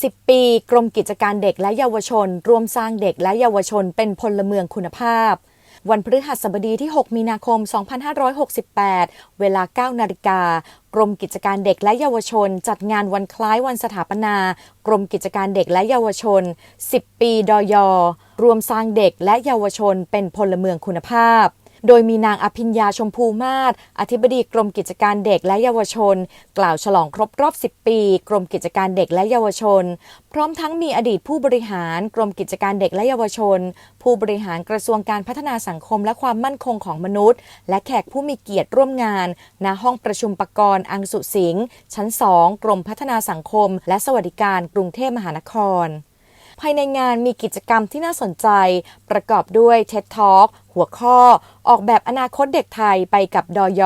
10 ปี กรมกิจการเด็กและเยาวชน ร่วมสร้างเด็กและเยาวชนเป็นพลเมืองคุณภาพ วันพฤหัสบดีที่ 6 มีนาคม 2568 เวลา 9 นาฬิกากรมกิจการเด็กและเยาวชน จัดงานวันคล้ายวันสถาปนา กรมกิจการเด็กและเยาวชน 10 ปีดอยรวมสร้างเด็กและเยาวชนเป็นพลเมืองคุณภาพ โดยมีนางอภิญญาชมพูมาศอธิบดีกรมกิจการเด็กและเยาวชน กล่าวฉลองครบรอบ 10 ปี กรมกิจการเด็กและเยาวชน พร้อมทั้งมีอดีตผู้บริหารกรมกิจการเด็กและเยาวชน ผู้บริหารกระทรวงการพัฒนาสังคมและความมั่นคงของมนุษย์ และแขกผู้มีเกียรติร่วมงาน ณห้องประชุมปกรณ์อังสุสิงห์ชั้น 2 กรมพัฒนาสังคม และสวัสดิการกรุงเทพมหานคร ภายในงานมีกิจกรรมที่น่าสนใจ ประกอบด้วย TED Talk หัวข้อ ออกแบบอนาคตเด็กไทยไปกับดอย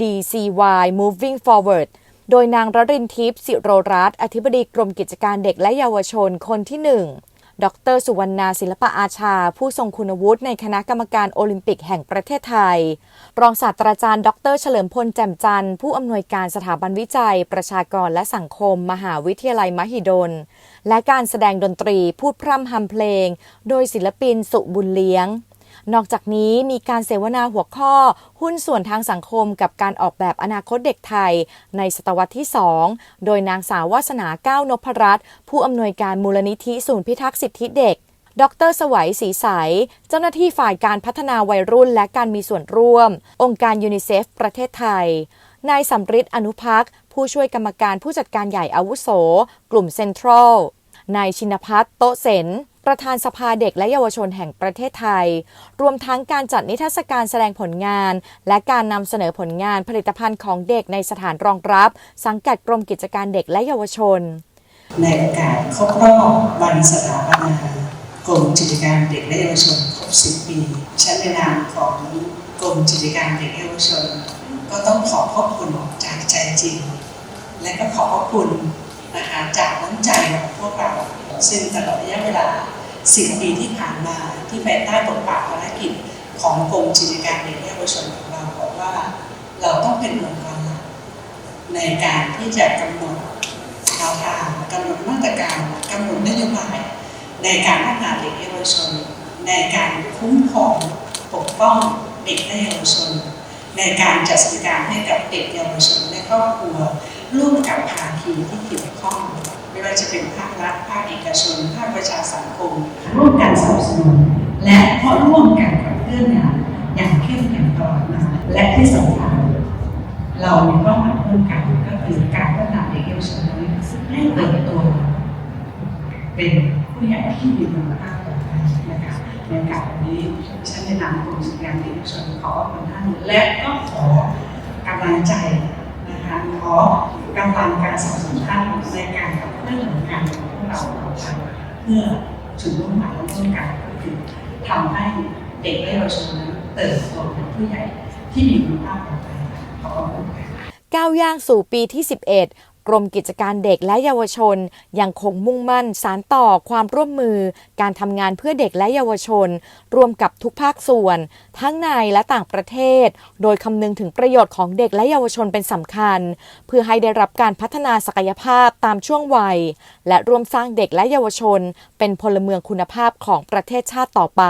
DCY Moving Forward โดยนางรรินทิพย์สิโรรัตน์อธิบดีกรมกิจการเด็กและเยาวชนคนที่หนึ่ง ดร สุวรรณาศิลปอาชา ผู้ทรงคุณวุฒิในคณะกรรมการโอลิมปิกแห่งประเทศไทย รองศาสตราจารย์ ดร เฉลิมพลแจ่มจันทร์ ผู้อำนวยการสถาบันวิจัย ประชากรและสังคม มหาวิทยาลัยมหิดล และการแสดงดนตรีพูดพร่ำฮำเพลง โดยศิลปินสุบุญเลี้ยง นอกจากนี้มีการเสวนาหัวข้อ หุ้นส่วนทางสังคมกับการออกแบบอนาคตเด็กไทย ในศตวรรษที่ 2 โดยนางสาววาสนาก้าวนพรัตน์ผู้อำนวยการมูลนิธิศูนย์พิทักษ์สิทธิเด็กดร สวัยศรีใส เจ้าหน้าที่ฝ่ายการพัฒนาวัยรุ่นและการมีส่วนร่วม องค์การยูนิเซฟ ประเทศไทย นายสำริดอนุพักษ์ผู้ช่วยกรรมการผู้จัดการใหญ่อาวุโส กลุ่มเซ็นทรัล นายชินพัฒน์โตเสน ประธานสภาเด็กและเยาวชนแห่งประเทศไทย รวมทั้งการจัดนิทรรศการแสดงผลงาน และการนำเสนอผลงานผลิตภัณฑ์ของเด็กในสถานรองรับ สังกัดกรมกิจการเด็กและเยาวชน ในโอกาสครบรอบวันสถาปนากรมกิจการเด็กและเยาวชนครบ 10 ปีฉันในนามของกรมกิจการเด็กและเยาวชน ก็ต้องขอขอบคุณจากใจจริง และก็ขอขอบคุณนะคะจากน้ำใจของพวกเรา ซึ่งตลอดระยะเวลา 10 ปีที่ผ่านมาที่ภายใต้บทบาทภารกิจของกรมกิจการเด็กและเยาวชนของเราบอกว่า เราต้องเป็นองค์กรหลักในการที่จะกำหนดแนวทางกำหนดมาตรการกำหนดนโยบาย ในการพัฒนาเด็กและเยาวชน ในการคุ้มครองปกป้องเด็กและเยาวชน ในการจัดสวัสดิการให้กับเด็กเยาวชนและครอบครัว ร่วมกับภาคีที่เกี่ยวข้อง ไม่ว่าจะเป็นภาครัฐภาคเอกชนภาคประชาสังคม ร่วมกันสนับสนุนและก็ร่วมกันกับเรื่องงานอย่างเข้มแข็งตลอดมาและที่สำคัญเรามีเป้าหมายร่วมกันก็คือการพัฒนาเด็กเยาวชนนั้นให้เติบโตเป็นผู้ใหญ่ที่มีคุณภาพต่อไปนะคะในกาสวันนี้ฉันในนามกรมกิจการเด็กเยาวชนขอขอบคุณท่านและก็ขอกำลังใจ นะคะขอกำลังการสนับสนุนท่านในการกับเพื่อนงานของพวกเราเพื่อจุดมุ่งหมายร่วมกันก็คือทำให้เด็กและเยาวชนนั้นเติบโตเป็นผู้ใหญ่ที่มีคุณภาพต่อไปขอบคุณค่ะก้าวย่างสู่ปีที่ 11 กรมกิจการเด็กและเยาวชน ยังคงมุ่งมั่นสารต่อความร่วมมือ การทำงานเพื่อเด็กและเยาวชน รวมกับทุกภาคส่วน ทั้งในและต่างประเทศ โดยคำนึงถึงประโยชน์ของเด็กและเยาวชนเป็นสำคัญ เพื่อให้ได้รับการพัฒนาศักยภาพตามช่วงวัย และร่วมสร้างเด็กและเยาวชน เป็นพลเมืองคุณภาพของประเทศชาติต่อไป